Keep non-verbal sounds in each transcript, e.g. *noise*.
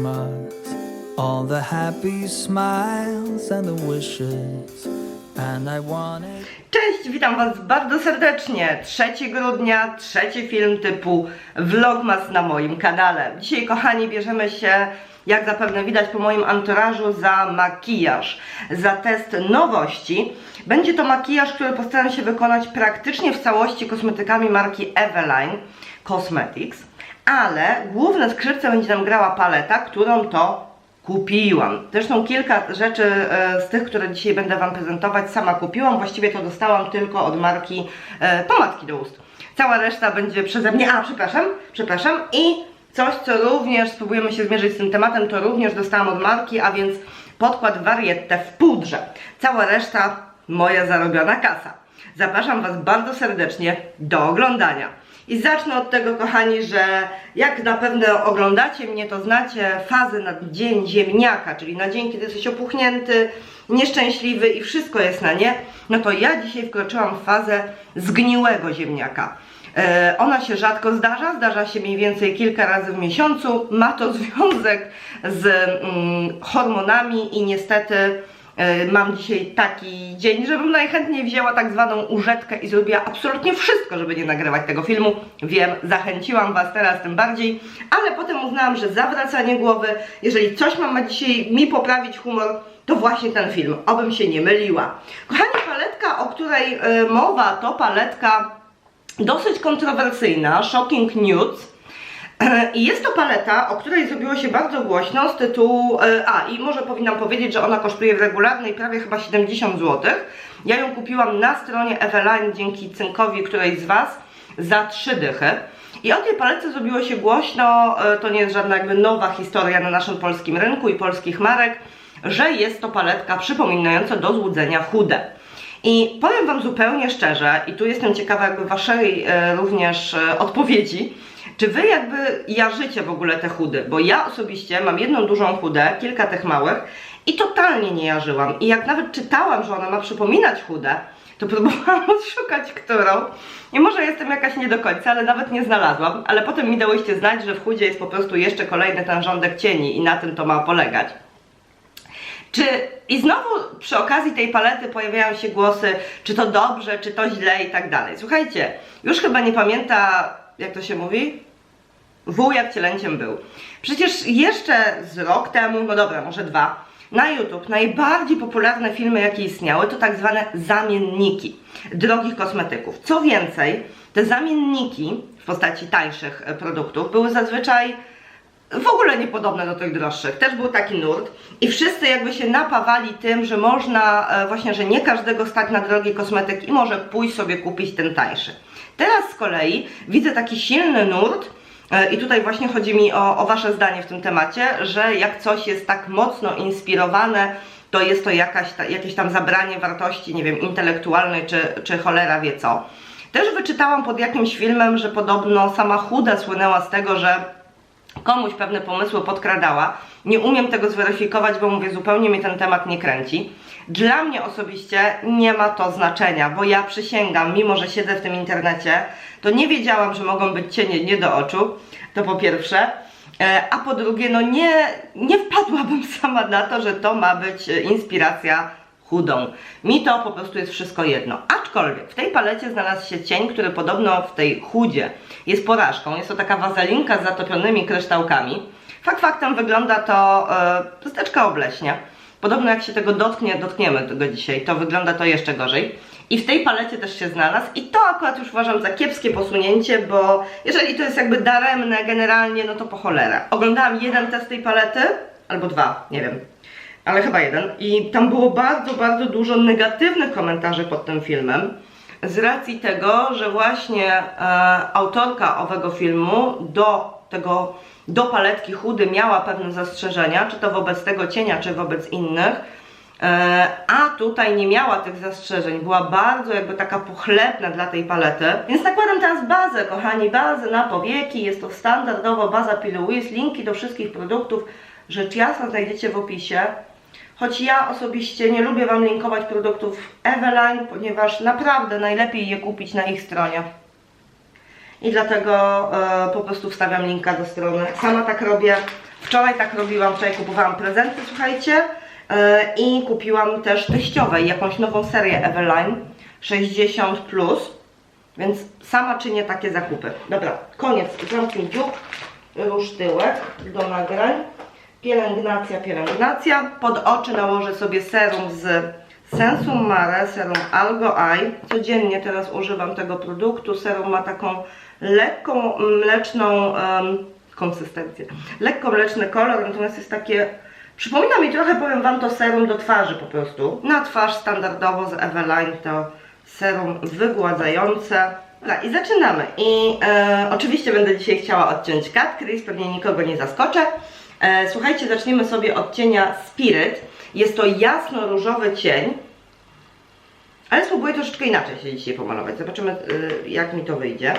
Christmas. All the happy smiles and the wishes. And I. Cześć, witam Was bardzo serdecznie. 3 grudnia, trzeci film typu Vlogmas na moim kanale. Dzisiaj, kochani, bierzemy się, jak zapewne widać po moim anturażu, za makijaż, za test nowości. Będzie to makijaż, który postaram się wykonać praktycznie w całości kosmetykami marki Eveline Cosmetics, ale główne skrzypce będzie nam grała paleta, którą to kupiłam. Zresztą kilka rzeczy e, z tych, które dzisiaj będę Wam prezentować, sama kupiłam. Właściwie to dostałam tylko od marki e, pomadki do ust. Cała reszta będzie przeze mnie. A, przepraszam, przepraszam. I coś, co również spróbujemy się zmierzyć z tym tematem, to również dostałam od marki, a więc podkład Variette w pudrze. Cała reszta moja zarobiona kasa. Zapraszam Was bardzo serdecznie do oglądania. I zacznę od tego, kochani, że jak na pewno oglądacie mnie, to znacie fazę na dzień ziemniaka, czyli na dzień, kiedy jesteś opuchnięty, nieszczęśliwy i wszystko jest na nie, no to ja dzisiaj wkroczyłam w fazę zgniłego ziemniaka. E, ona się rzadko zdarza, zdarza się mniej więcej kilka razy w miesiącu. Ma to *laughs* związek z mm, hormonami i niestety Mam dzisiaj taki dzień, żebym najchętniej wzięła tak zwaną użetkę i zrobiła absolutnie wszystko, żeby nie nagrywać tego filmu. Wiem, zachęciłam Was teraz tym bardziej, ale potem uznałam, że zawracanie głowy, jeżeli coś mam dzisiaj mi poprawić humor, to właśnie ten film, obym się nie myliła. Kochani, paletka, o której y, mowa, to paletka dosyć kontrowersyjna, Shocking Nudes. I jest to paleta, o której zrobiło się bardzo głośno z tytułu, e, a i może powinnam powiedzieć, że ona kosztuje w regularnej prawie chyba 70 zł. Ja ją kupiłam na stronie Eveline dzięki cynkowi którejś z Was za 3 dychy. I o tej palece zrobiło się głośno, e, to nie jest żadna jakby nowa historia na naszym polskim rynku i polskich marek, że jest to paletka przypominająca do złudzenia chude. I powiem Wam zupełnie szczerze, i tu jestem ciekawa jakby Waszej e, również e, odpowiedzi, czy wy jakby jarzycie w ogóle te chudy? Bo ja osobiście mam jedną dużą chudę, kilka tych małych i totalnie nie jarzyłam. I jak nawet czytałam, że ona ma przypominać chudę, to próbowałam *laughs* odszukać którą. I może jestem jakaś nie do końca, ale nawet nie znalazłam. Ale potem mi dałyście znać, że w chudzie jest po prostu jeszcze kolejny ten rządek cieni i na tym to ma polegać. Czy i znowu przy okazji tej palety pojawiają się głosy, czy to dobrze, czy to źle i tak dalej. Słuchajcie, już chyba nie pamięta, jak to się mówi? Wół jak cielęciem był. Przecież jeszcze z rok temu, no dobra, może dwa, na YouTube najbardziej popularne filmy, jakie istniały, to tak zwane zamienniki drogich kosmetyków. Co więcej, te zamienniki w postaci tańszych e, produktów były zazwyczaj w ogóle niepodobne do tych droższych. Też był taki nurt i wszyscy jakby się napawali tym, że można, e, właśnie, że nie każdego stać na drogi kosmetyk i może pójść sobie kupić ten tańszy. Teraz z kolei widzę taki silny nurt, I tutaj właśnie chodzi mi o, o Wasze zdanie w tym temacie, że jak coś jest tak mocno inspirowane, to jest to jakaś ta, jakieś tam zabranie wartości, nie wiem, intelektualnej czy, czy cholera wie co. Też wyczytałam pod jakimś filmem, że podobno sama Chuda słynęła z tego, że komuś pewne pomysły podkradała. Nie umiem tego zweryfikować, bo mówię, zupełnie mnie ten temat nie kręci. Dla mnie osobiście nie ma to znaczenia, bo ja przysięgam, mimo że siedzę w tym internecie, to nie wiedziałam, że mogą być cienie nie do oczu, to po pierwsze. E, a po drugie, no nie, nie wpadłabym *laughs* sama na to, że to ma być e, inspiracja chudą. Mi to po prostu jest wszystko jedno. Aczkolwiek w tej palecie znalazł się cień, który podobno w tej chudzie jest porażką. Jest to taka wazelinka z zatopionymi kryształkami. Fakt faktem wygląda to e, chusteczka obleśnie. Podobno jak się tego dotknie, dotkniemy tego dzisiaj, to wygląda to jeszcze gorzej. I w tej palecie też się znalazł i to akurat już uważam za kiepskie posunięcie, bo jeżeli to jest jakby daremne generalnie, no to po cholerę. Oglądałam jeden test tej palety, albo dwa, nie wiem, ale chyba jeden. I tam było bardzo, bardzo dużo negatywnych komentarzy pod tym filmem z racji tego, że właśnie e, autorka owego filmu do tego, do paletki chudy miała pewne zastrzeżenia, czy to wobec tego cienia, czy wobec innych, e, a tutaj nie miała tych zastrzeżeń, była bardzo jakby taka pochlebna dla tej palety. Więc nakładam teraz bazę, kochani, bazę na powieki, jest to standardowo baza Piluis, linki do wszystkich produktów, rzecz jasna znajdziecie w opisie. Choć ja osobiście nie lubię Wam linkować produktów Eveline, ponieważ naprawdę najlepiej je kupić na ich stronie. I dlatego e, po prostu wstawiam linka do strony. Sama tak robię, Wczoraj tak robiłam, wczoraj kupowałam prezenty, słuchajcie, e, i kupiłam też teściowej jakąś nową serię Eveline 60+, plus, więc sama czynię takie zakupy. Dobra, koniec, zamknij dziób, róż tyłek do nagrań, pielęgnacja, pielęgnacja, pod oczy nałożę sobie serum z Sensum Mare, serum Algo Eye, codziennie teraz używam tego produktu, serum ma taką lekką mleczną em, konsystencję, lekko mleczny kolor, natomiast jest takie, przypomina mi trochę, powiem Wam, to serum do twarzy po prostu. Na twarz standardowo z Eveline to serum wygładzające. Dobra, i zaczynamy. I e, oczywiście będę dzisiaj chciała odciąć Cat Crease, pewnie nikogo nie zaskoczę. E, słuchajcie, zaczniemy sobie od cienia Spirit. Jest to jasno-różowy cień, ale spróbuję troszeczkę inaczej się dzisiaj pomalować. Zobaczymy, y, jak mi to wyjdzie.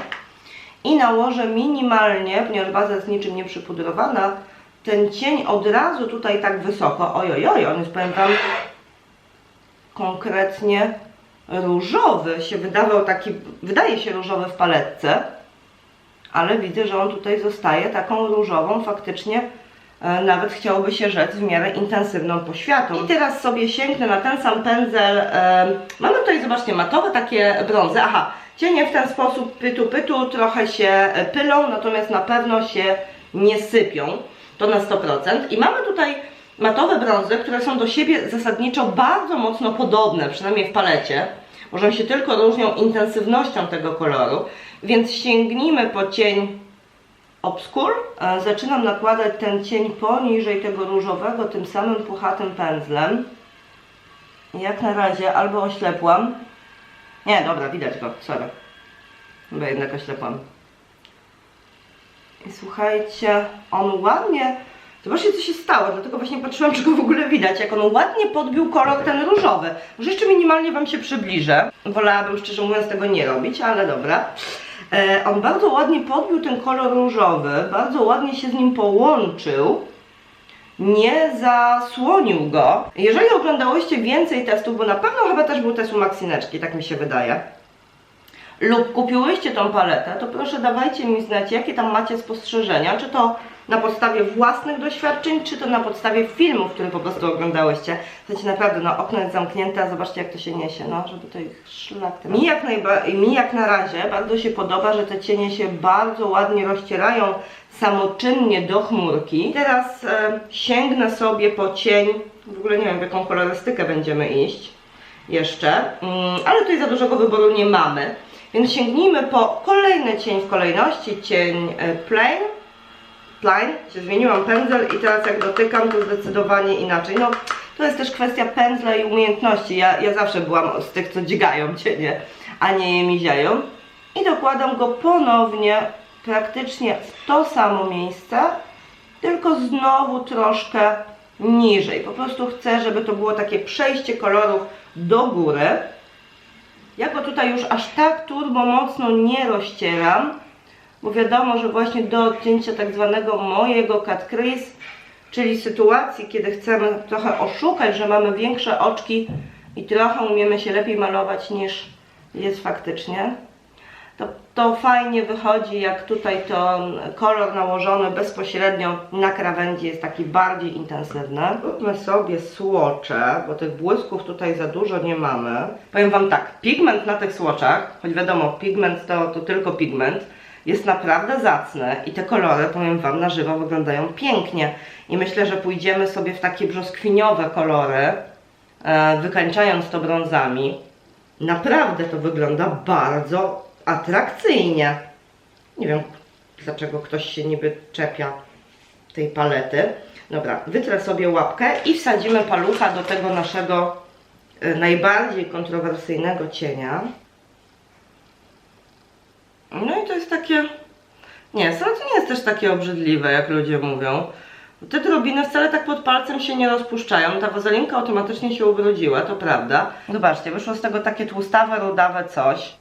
I nałożę minimalnie, ponieważ baza jest niczym nie przypudrowana, ten cień od razu tutaj tak wysoko. Oj, oj, oj, on jest, powiem Wam, konkretnie różowy. Się wydawał taki, wydaje się różowy w paletce, ale widzę, że on tutaj zostaje taką różową, faktycznie e, nawet chciałoby się rzec w miarę intensywną poświatą. I teraz sobie sięgnę na ten sam pędzel. E, mamy tutaj, zobaczcie, matowe takie brązy. Aha, cienie w ten sposób pytu pytu trochę się e, pylą, natomiast na pewno się nie sypią. To na 100%. I mamy tutaj matowe brązy, które są do siebie zasadniczo bardzo mocno podobne, przynajmniej w palecie. Może się tylko różnią intensywnością tego koloru, więc sięgnijmy po cień Obskur. Zaczynam nakładać ten cień poniżej tego różowego, tym samym puchatym pędzlem. Jak na razie albo oślepłam. Nie, dobra, widać go, sorry. Chyba jednak oślepłam. I słuchajcie, on ładnie. Zobaczcie, co się stało, dlatego właśnie patrzyłam, czy go w ogóle widać. Jak on ładnie podbił kolor ten różowy. Może jeszcze minimalnie Wam się przybliżę. Wolałabym szczerze mówiąc tego nie robić, ale dobra. E, on bardzo ładnie podbił ten kolor różowy, bardzo ładnie się z nim połączył. Nie zasłonił go. Jeżeli oglądałyście więcej testów, bo na pewno chyba też był test u Maxineczki, tak mi się wydaje lub kupiłyście tą paletę, to proszę dawajcie mi znać, jakie tam macie spostrzeżenia, czy to na podstawie własnych doświadczeń, czy to na podstawie filmów, które po prostu oglądałyście. Słuchajcie, naprawdę, no okno jest zamknięte, zobaczcie jak to się niesie, no, żeby to ich szlak... Mi jak, mi jak na razie bardzo się podoba, że te cienie się bardzo ładnie rozcierają samoczynnie do chmurki. Teraz e, sięgnę sobie po cień, w ogóle nie wiem w jaką kolorystykę będziemy iść jeszcze, mm, ale tutaj za dużego wyboru nie mamy. Więc sięgnijmy po kolejny cień w kolejności, cień e, plain. Plain, się zmieniłam pędzel i teraz jak dotykam to zdecydowanie inaczej. No, to jest też kwestia pędzla i umiejętności. Ja, ja zawsze byłam z tych, co dźgają cienie, a nie je miziają. I dokładam go ponownie praktycznie w to samo miejsce, tylko znowu troszkę niżej. Po prostu chcę, żeby to było takie przejście kolorów do góry. Ja go tutaj już aż tak turbo mocno nie rozcieram, bo wiadomo, że właśnie do odcięcia tak zwanego mojego cut crease, czyli sytuacji, kiedy chcemy trochę oszukać, że mamy większe oczki i trochę umiemy się lepiej malować niż jest faktycznie, to, fajnie wychodzi, jak tutaj to kolor nałożony bezpośrednio na krawędzi jest taki bardziej intensywny. Róbmy sobie słocze, bo tych błysków tutaj za dużo nie mamy. Powiem Wam tak, pigment na tych słoczach, choć wiadomo, pigment to, to tylko pigment, jest naprawdę zacny i te kolory, powiem Wam, na żywo wyglądają pięknie. I myślę, że pójdziemy sobie w takie brzoskwiniowe kolory, e, wykańczając to brązami. Naprawdę to wygląda bardzo atrakcyjnie. Nie wiem, dlaczego ktoś się niby czepia tej palety. Dobra, wytrę sobie łapkę i wsadzimy palucha do tego naszego e, najbardziej kontrowersyjnego cienia. No i to jest takie... Nie, wcale to nie jest też takie obrzydliwe, jak ludzie mówią. Te drobiny wcale tak pod palcem się nie rozpuszczają. Ta wazelinka automatycznie się ubrudziła, to prawda. Zobaczcie, wyszło z tego takie tłustawe, rudawe coś.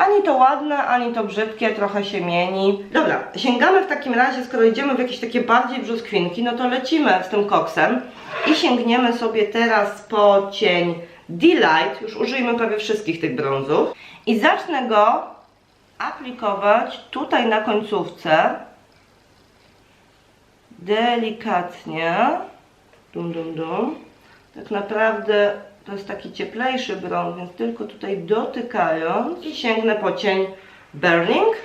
Ani to ładne, ani to brzydkie, trochę się mieni. Dobra, sięgamy w takim razie, skoro idziemy w jakieś takie bardziej brzoskwinki, no to lecimy z tym koksem i sięgniemy sobie teraz po cień Delight, już użyjmy prawie wszystkich tych brązów. I zacznę go aplikować tutaj na końcówce. Delikatnie, dum dum dum, tak naprawdę to jest taki cieplejszy brąz, więc tylko tutaj dotykając i sięgnę po cień Burning,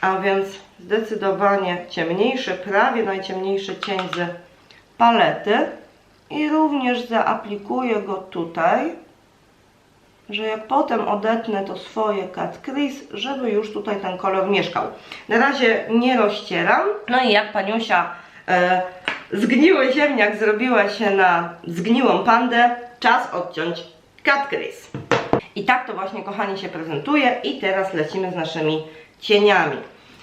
a więc zdecydowanie ciemniejszy, prawie najciemniejszy cień z palety i również zaaplikuję go tutaj, że jak potem odetnę to swoje cut crease, żeby już tutaj ten kolor mieszkał. Na razie nie rozcieram. No i jak paniusia e, zgniły ziemniak zrobiła się na zgniłą pandę, czas odciąć cut crease. I tak to właśnie, kochani, się prezentuje. I teraz lecimy z naszymi cieniami.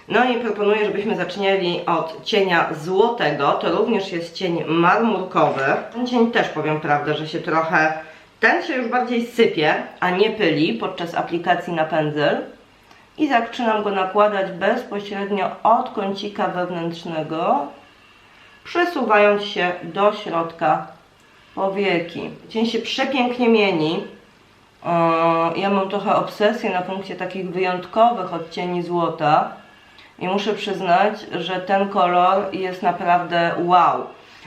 No i proponuję, żebyśmy zaczęli od cienia złotego. To również jest cień marmurkowy. Ten cień też powiem prawdę, że się trochę... Ten się już bardziej sypie, a nie pyli podczas aplikacji na pędzel. I zaczynam go nakładać bezpośrednio od kącika wewnętrznego, przesuwając się do środka powieki. Cień się przepięknie mieni. Ja mam trochę obsesję na punkcie takich wyjątkowych odcieni złota i muszę przyznać, że ten kolor jest naprawdę wow,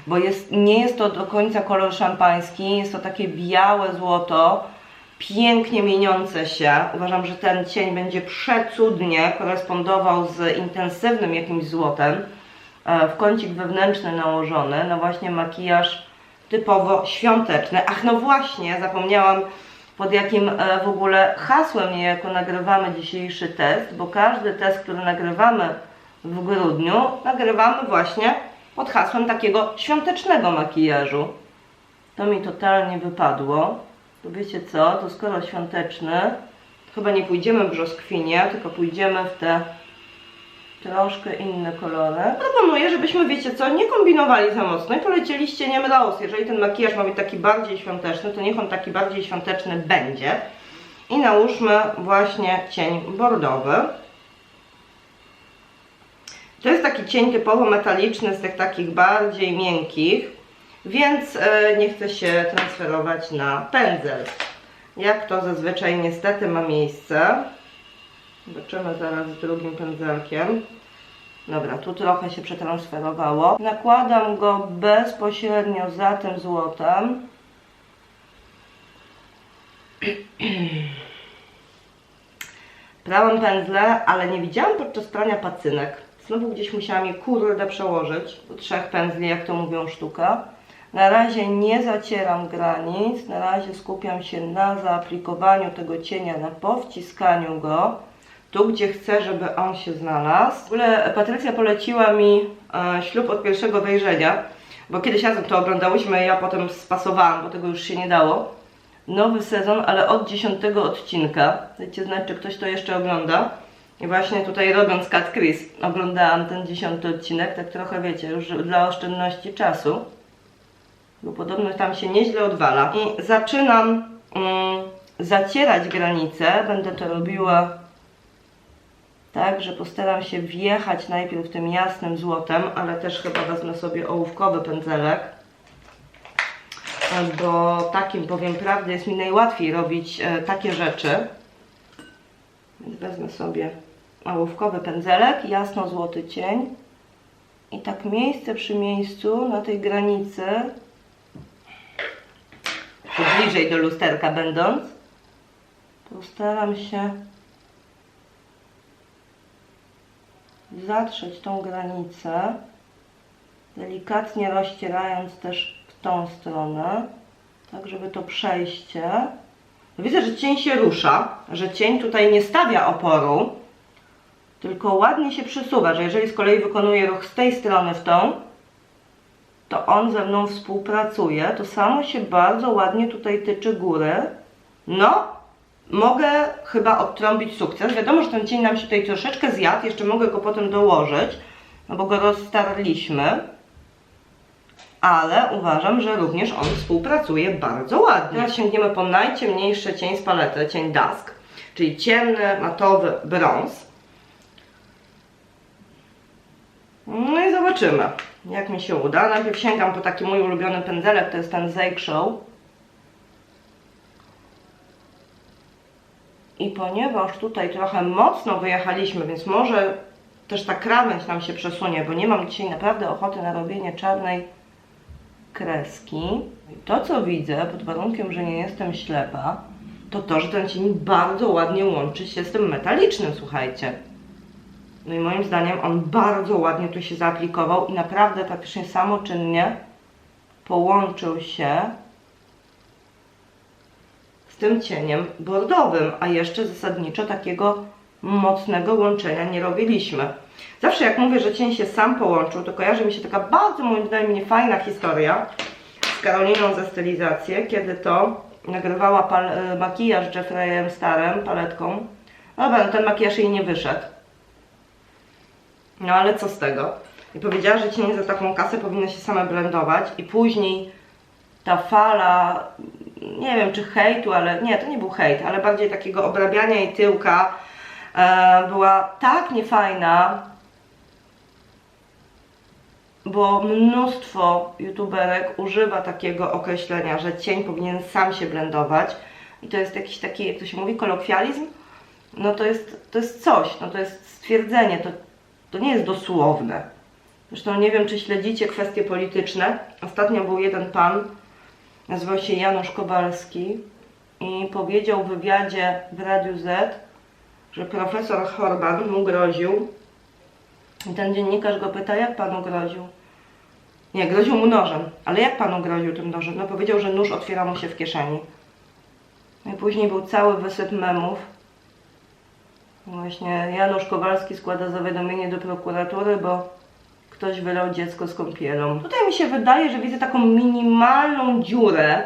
bo jest, nie jest to do końca kolor szampański, jest to takie białe złoto, pięknie mieniące się. Uważam, że ten cień będzie przecudnie korespondował z intensywnym jakimś złotem, e, w kącik wewnętrzny nałożony, no właśnie makijaż typowo świąteczny. Ach, no właśnie, zapomniałam pod jakim e, w ogóle hasłem niejako nagrywamy dzisiejszy test, bo każdy test, który nagrywamy w grudniu, nagrywamy właśnie pod hasłem takiego świątecznego makijażu. To mi totalnie wypadło. To wiecie co, to skoro świąteczny, chyba nie pójdziemy w brzoskwinie, tylko pójdziemy w te troszkę inne kolory. Proponuję, żebyśmy, wiecie co, nie kombinowali za mocno i polecieli z cieniem Rose. Jeżeli ten makijaż ma być taki bardziej świąteczny, to niech on taki bardziej świąteczny będzie. I nałóżmy właśnie cień bordowy. To jest taki cień typowo metaliczny, z tych takich bardziej miękkich, więc e, nie chcę się transferować na pędzel. Jak to zazwyczaj niestety ma miejsce. Zobaczymy zaraz drugim pędzelkiem. Dobra, tu trochę się przetransferowało. Nakładam go bezpośrednio za tym złotem. *clears throat* Prałam pędzle, ale nie widziałam podczas prania pacynek. Znowu gdzieś musiałam je kurde przełożyć. Trzech pędzli, jak to mówią sztuka. Na razie nie zacieram granic, na razie skupiam się na zaaplikowaniu tego cienia, na powciskaniu go tu, gdzie chcę, żeby on się znalazł. W ogóle Patrycja poleciła mi e, ślub od pierwszego wejrzenia, bo kiedyś razem to oglądałyśmy ja potem spasowałam, bo tego już się nie dało. Nowy sezon, ale od dziesiątego odcinka. Dajcie znać, czy ktoś to jeszcze ogląda. I właśnie tutaj robiąc Cat Chris, oglądałam ten dziesiąty odcinek, tak trochę wiecie, już dla oszczędności czasu. Bo podobno tam się nieźle odwala. I zaczynam mm, zacierać granice. Będę to robiła tak, że postaram się wjechać najpierw tym jasnym złotem, ale też chyba wezmę sobie ołówkowy pędzelek, bo takim powiem prawdę jest mi najłatwiej robić e, takie rzeczy. Więc wezmę sobie ołówkowy pędzelek, jasno-złoty cień i tak miejsce przy miejscu na tej granicy, bliżej do lusterka będąc, postaram się zatrzeć tą granicę, delikatnie rozcierając też w tą stronę, tak żeby to przejście. Widzę, że cień się rusza, że cień tutaj nie stawia oporu, tylko ładnie się przesuwa, że jeżeli z kolei wykonuję ruch z tej strony w tą, to on ze mną współpracuje. To samo się bardzo ładnie tutaj tyczy góry. No, mogę chyba odtrąbić sukces. Wiadomo, że ten cień nam się tutaj troszeczkę zjadł, jeszcze mogę go potem dołożyć, no bo go rozstarliśmy. Ale uważam, że również on współpracuje bardzo ładnie. Teraz sięgniemy po najciemniejszy cień z palety, cień Dusk, czyli ciemny, matowy brąz. No i zobaczymy, jak mi się uda. Najpierw sięgam po taki mój ulubiony pędzelek, to jest ten Zake Show. I ponieważ tutaj trochę mocno wyjechaliśmy, więc może też ta krawędź nam się przesunie, bo nie mam dzisiaj naprawdę ochoty na robienie czarnej kreski. To, co widzę, pod warunkiem, że nie jestem ślepa, to to, że ten cień bardzo ładnie łączy się z tym metalicznym, słuchajcie. No i moim zdaniem on bardzo ładnie tu się zaaplikował i naprawdę praktycznie samoczynnie połączył się tym cieniem bordowym, a jeszcze zasadniczo takiego mocnego łączenia nie robiliśmy. Zawsze jak mówię, że cień się sam połączył, to kojarzy mi się taka bardzo moim zdaniem niefajna historia z Karoliną ze stylizację, kiedy to nagrywała pal- e, makijaż Jeffreyem Starem paletką. No dobra, no ten makijaż jej nie wyszedł. No ale co z tego? I powiedziała, że cienie za taką kasę powinny się same blendować i później ta fala, nie wiem czy hejtu, ale nie, to nie był hejt, ale bardziej takiego obrabiania jej tyłka e, była tak niefajna, bo mnóstwo youtuberek używa takiego określenia, że cień powinien sam się blendować i to jest jakiś taki, jak to się mówi, kolokwializm, no to jest, to jest coś, no to jest stwierdzenie, to, to nie jest dosłowne. Zresztą nie wiem, czy śledzicie kwestie polityczne. Ostatnio był jeden pan, nazywał się Janusz Kowalski i powiedział w wywiadzie w Radiu Z, że profesor Horban mu groził. I ten dziennikarz go pyta, jak panu groził? Nie, groził mu nożem. Ale jak panu groził tym nożem? No powiedział, że nóż otwiera mu się w kieszeni. No i później był cały wysyp memów. Właśnie Janusz Kowalski składa zawiadomienie do prokuratury, bo ktoś wylał dziecko z kąpielą. Tutaj mi się wydaje, że widzę taką minimalną dziurę,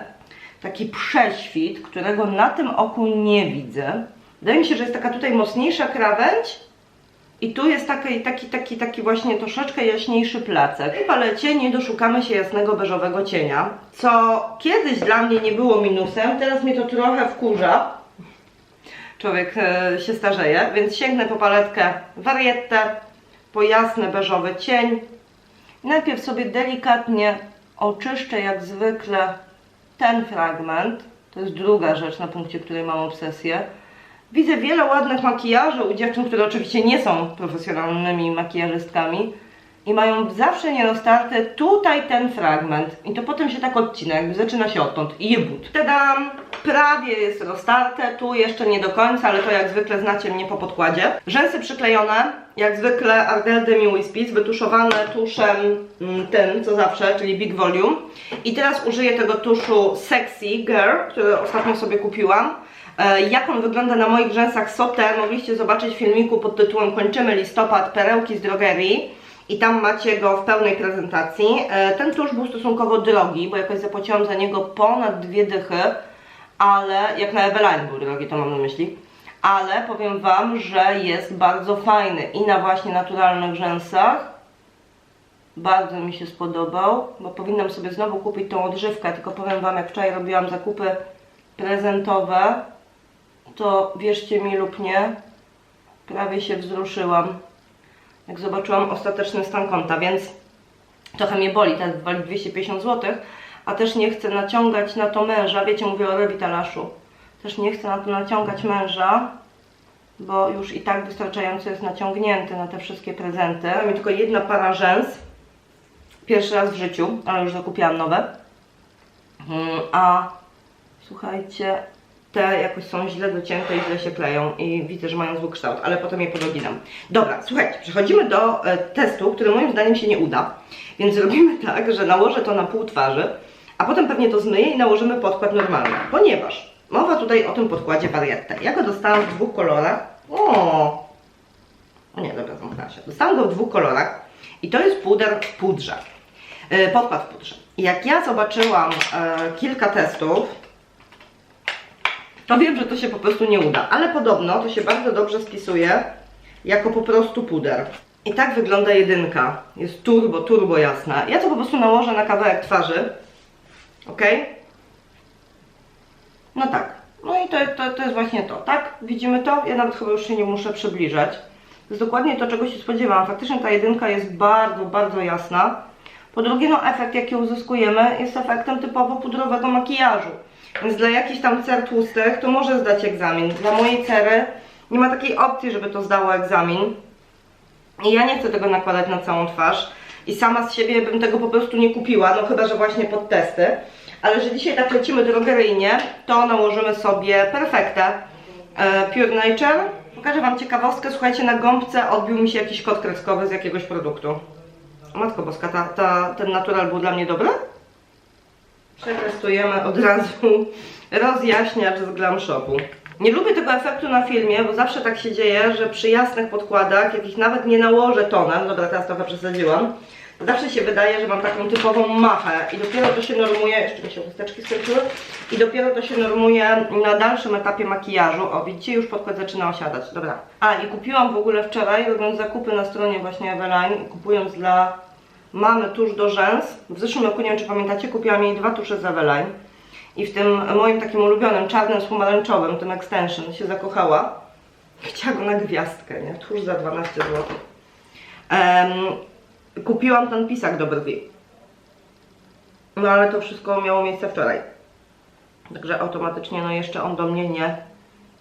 taki prześwit, którego na tym oku nie widzę. Wydaje mi się, że jest taka tutaj mocniejsza krawędź i tu jest taki, taki, taki, taki właśnie troszeczkę jaśniejszy placek. W palecie nie doszukamy się jasnego beżowego cienia, co kiedyś dla mnie nie było minusem, teraz mnie to trochę wkurza. Człowiek e, się starzeje, więc sięgnę po paletkę Warietę, po jasny beżowy cień. Najpierw sobie delikatnie oczyszczę jak zwykle ten fragment. To jest druga rzecz na punkcie, której mam obsesję. Widzę wiele ładnych makijaży u dziewczyn, które oczywiście nie są profesjonalnymi makijażystkami i mają zawsze nieroztarte tutaj ten fragment i to potem się tak odcina, jakby zaczyna się odtąd i jebut. Tadam! Prawie jest roztarte, tu jeszcze nie do końca, ale to jak zwykle znacie mnie po podkładzie. Rzęsy przyklejone, jak zwykle Ardell Demi Wispis, wytuszowane tuszem mm, tym, co zawsze, czyli Big Volume. I teraz użyję tego tuszu Sexy Girl, który ostatnio sobie kupiłam. E, Jak on wygląda na moich rzęsach Sote, mogliście zobaczyć w filmiku pod tytułem Kończymy listopad, perełki z drogerii. I tam macie go w pełnej prezentacji. E, Ten tusz był stosunkowo drogi, bo jakoś zapłaciłam za niego ponad dwie dychy, ale jak na Eveline był drogi, to mam na myśli. Ale powiem Wam, że jest bardzo fajny i na właśnie naturalnych rzęsach. Bardzo mi się spodobał, bo powinnam sobie znowu kupić tą odżywkę, tylko powiem Wam, jak wczoraj robiłam zakupy prezentowe, to wierzcie mi lub nie, prawie się wzruszyłam, jak zobaczyłam ostateczny stan konta, więc trochę mnie boli, ten wali 250 zł, a też nie chcę naciągać na to męża, wiecie, mówię o rewitalaszu, też nie chcę na to naciągać męża, bo już i tak wystarczająco jest naciągnięty na te wszystkie prezenty. Mam tylko jedna para rzęs, pierwszy raz w życiu, ale już zakupiłam nowe, Mm, a słuchajcie, te jakoś są źle docięte i źle się kleją i widzę, że mają zły kształt, ale potem je podoginam. Dobra, słuchajcie, przechodzimy do e, testu, który moim zdaniem się nie uda, więc zrobimy tak, że nałożę to na pół twarzy, a potem pewnie to zmyję i nałożymy podkład normalny, ponieważ mowa tutaj o tym podkładzie Variette. Ja go dostałam w dwóch kolorach. O, o nie, dobra, zamknęła się. Dostałam go w dwóch kolorach i to jest puder w pudrze. E, podkład w pudrze. Jak ja zobaczyłam e, kilka testów, to wiem, że to się po prostu nie uda, ale podobno to się bardzo dobrze spisuje jako po prostu puder. I tak wygląda jedynka. Jest turbo, turbo jasna. Ja to po prostu nałożę na kawałek twarzy. Ok? No tak. No i to, to, to jest właśnie to, tak? Widzimy to? Ja nawet chyba już się nie muszę przybliżać. To jest dokładnie to, czego się spodziewałam. Faktycznie ta jedynka jest bardzo, bardzo jasna. Po drugie, no efekt jaki uzyskujemy jest efektem typowo pudrowego makijażu. Więc dla jakichś tam cer tłustych to może zdać egzamin. Dla mojej cery nie ma takiej opcji, żeby to zdało egzamin. I ja nie chcę tego nakładać na całą twarz. I sama z siebie bym tego po prostu nie kupiła, no chyba, że właśnie pod testy. Ale że dzisiaj tak lecimy drogeryjnie, to nałożymy sobie Perfectę e, Pure Nature. Pokażę Wam ciekawostkę, słuchajcie, na gąbce odbił mi się jakiś kod kreskowy z jakiegoś produktu. Matko Boska, ta, ta, ten natural był dla mnie dobry? Przetestujemy od razu rozjaśniacz z Glam Shopu. Nie lubię tego efektu na filmie, bo zawsze tak się dzieje, że przy jasnych podkładach, jakich nawet nie nałożę tonem, dobra teraz trochę przesadziłam, zawsze się wydaje, że mam taką typową machę i dopiero to się normuje, jeszcze mi się chusteczki skończyły, i dopiero to się normuje na dalszym etapie makijażu. O, widzicie, już podkład zaczyna osiadać, dobra. A, i kupiłam w ogóle wczoraj, robiąc zakupy na stronie właśnie Eveline, kupując dla mamy tusz do rzęs. W zeszłym roku, nie wiem czy pamiętacie, kupiłam jej dwa tusze z Eveline. I w tym moim takim ulubionym, czarnym z pomarańczowym, tym extension, się zakochała. Chciała go na gwiazdkę, nie? Tuż za 12 zł. Em, kupiłam ten pisak do brwi. No ale to wszystko miało miejsce wczoraj. Także automatycznie, no jeszcze on do mnie nie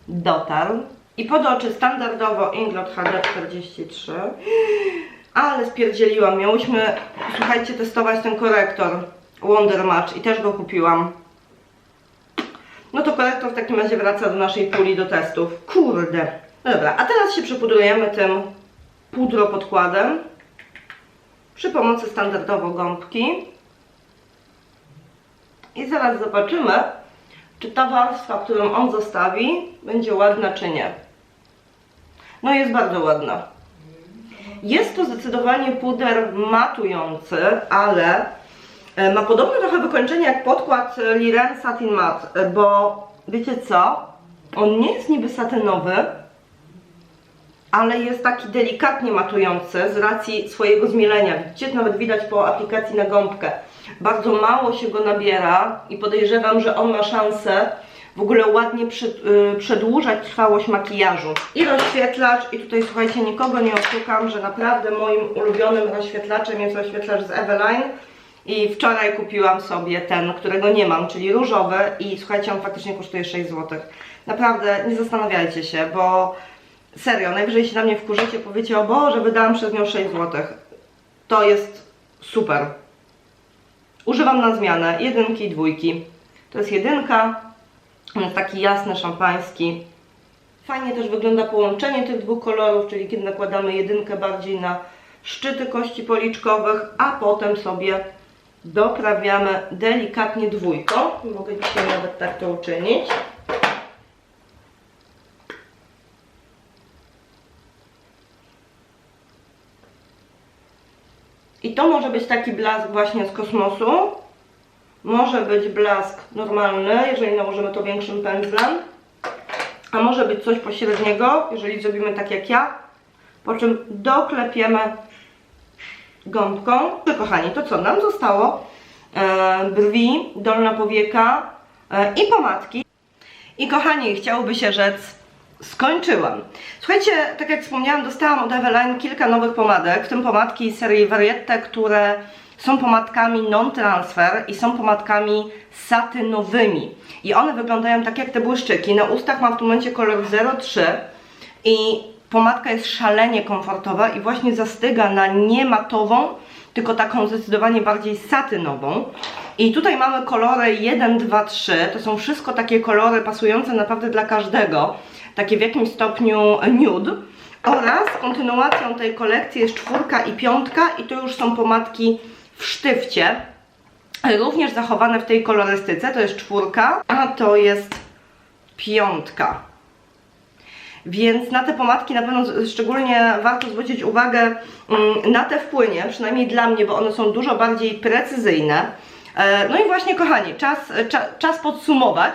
dotarł. I pod oczy standardowo Inglot HD 43. Ale spierdzieliłam. Miałyśmy, słuchajcie, testować ten korektor Wonder Match i też go kupiłam. No to korektor w takim razie wraca do naszej puli do testów. Kurde. No dobra, a teraz się przypudrujemy tym pudropodkładem przy pomocy standardowo gąbki. I zaraz zobaczymy, czy ta warstwa, którą on zostawi, będzie ładna czy nie. No jest bardzo ładna. Jest to zdecydowanie puder matujący, ale e, ma podobne trochę wykończenie jak podkład e, Liren Satin Matte, e, bo wiecie co? On nie jest niby satynowy, ale jest taki delikatnie matujący z racji swojego zmielenia. Widzicie, nawet widać po aplikacji na gąbkę. Bardzo mało się go nabiera i podejrzewam, że on ma szansę w ogóle ładnie y, przedłużać trwałość makijażu. I rozświetlacz, i tutaj słuchajcie, nikogo nie oszukam, że naprawdę moim ulubionym rozświetlaczem jest rozświetlacz z Eveline. I wczoraj kupiłam sobie ten, którego nie mam, czyli różowy i słuchajcie, on faktycznie kosztuje 6 zł. Naprawdę nie zastanawiajcie się, bo serio, najwyżej się na mnie wkurzycie, powiecie, o Boże, wydałam przez nią 6 zł. To jest super. Używam na zmianę jedynki i dwójki. To jest jedynka, taki jasny, szampański. Fajnie też wygląda połączenie tych dwóch kolorów, czyli kiedy nakładamy jedynkę bardziej na szczyty kości policzkowych, a potem sobie doprawiamy delikatnie dwójką. Mogę dzisiaj nawet tak to uczynić. I to może być taki blask właśnie z kosmosu. Może być blask normalny, jeżeli nałożymy to większym pędzlem. A może być coś pośredniego, jeżeli zrobimy tak jak ja. Po czym doklepiemy gąbką. No kochani, to co nam zostało? E, brwi, dolna powieka e, i pomadki. I kochani, chciałoby się rzec, skończyłam. Słuchajcie, tak jak wspomniałam, dostałam od Eveline kilka nowych pomadek, w tym pomadki serii Variette, które są pomadkami non-transfer i są pomadkami satynowymi. I one wyglądają tak jak te błyszczyki. Na ustach mam w tym momencie kolor 03 i pomadka jest szalenie komfortowa i właśnie zastyga na nie matową, tylko taką zdecydowanie bardziej satynową. I tutaj mamy kolory 1, 2, 3. To są wszystko takie kolory pasujące naprawdę dla każdego. Takie w jakimś stopniu nude. Oraz kontynuacją tej kolekcji jest czwórka i piątka i to już są pomadki w sztywcie. Również zachowane w tej kolorystyce. To jest czwórka, a to jest piątka. Więc na te pomadki na pewno szczególnie warto zwrócić uwagę mm, na te wpłynie, przynajmniej dla mnie, bo one są dużo bardziej precyzyjne. E, No i właśnie kochani, czas, cza, czas podsumować.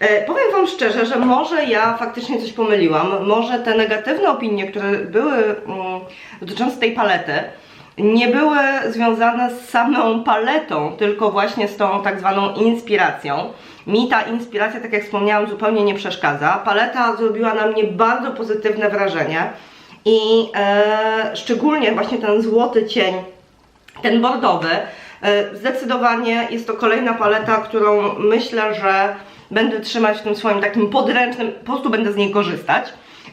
E, Powiem Wam szczerze, że może ja faktycznie coś pomyliłam, może te negatywne opinie, które były mm, dotyczące tej palety, nie były związane z samą paletą, tylko właśnie z tą tak zwaną inspiracją. Mi ta inspiracja, tak jak wspomniałam, zupełnie nie przeszkadza. Paleta zrobiła na mnie bardzo pozytywne wrażenie i e, szczególnie właśnie ten złoty cień, ten bordowy, e, zdecydowanie jest to kolejna paleta, którą myślę, że będę trzymać w tym swoim takim podręcznym, po prostu będę z niej korzystać.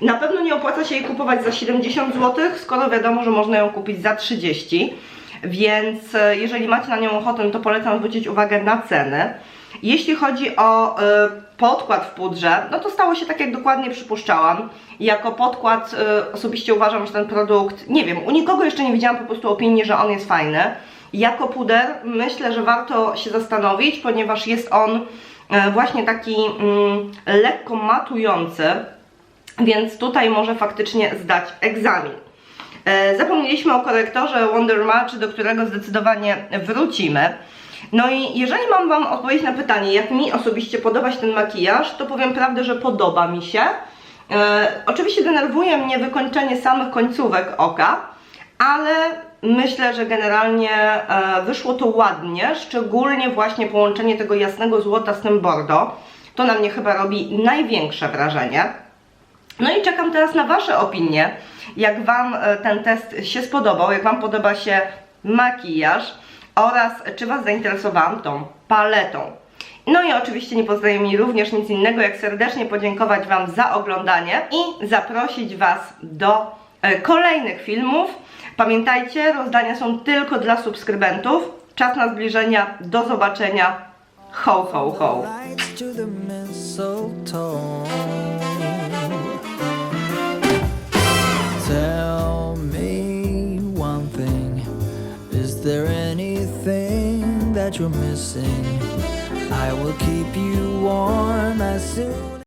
Na pewno nie opłaca się jej kupować za 70 zł, skoro wiadomo, że można ją kupić za 30. Więc e, jeżeli macie na nią ochotę, to polecam zwrócić uwagę na ceny. Jeśli chodzi o e, podkład w pudrze, no to stało się tak, jak dokładnie przypuszczałam. Jako podkład e, osobiście uważam, że ten produkt, nie wiem, u nikogo jeszcze nie widziałam po prostu opinii, że on jest fajny. Jako puder myślę, że warto się zastanowić, ponieważ jest on właśnie taki mm, lekko matujący, więc tutaj może faktycznie zdać egzamin. E, Zapomnieliśmy o korektorze Wonder Match, do którego zdecydowanie wrócimy. No i jeżeli mam Wam odpowiedzieć na pytanie, jak mi osobiście podoba się ten makijaż, to powiem prawdę, że podoba mi się. E, oczywiście denerwuje mnie wykończenie samych końcówek oka, ale myślę, że generalnie e, wyszło to ładnie, szczególnie właśnie połączenie tego jasnego złota z tym bordo. To na mnie chyba robi największe wrażenie. No i czekam teraz na Wasze opinie, jak Wam e, ten test się spodobał, jak Wam podoba się makijaż oraz czy Was zainteresowałam tą paletą. No i oczywiście nie pozostaje mi również nic innego, jak serdecznie podziękować Wam za oglądanie i zaprosić Was do e, kolejnych filmów. Pamiętajcie, rozdania są tylko dla subskrybentów. Czas na zbliżenia. Do zobaczenia. Ho, ho, ho. Is there anything that you're missing? I will keep you warm as soon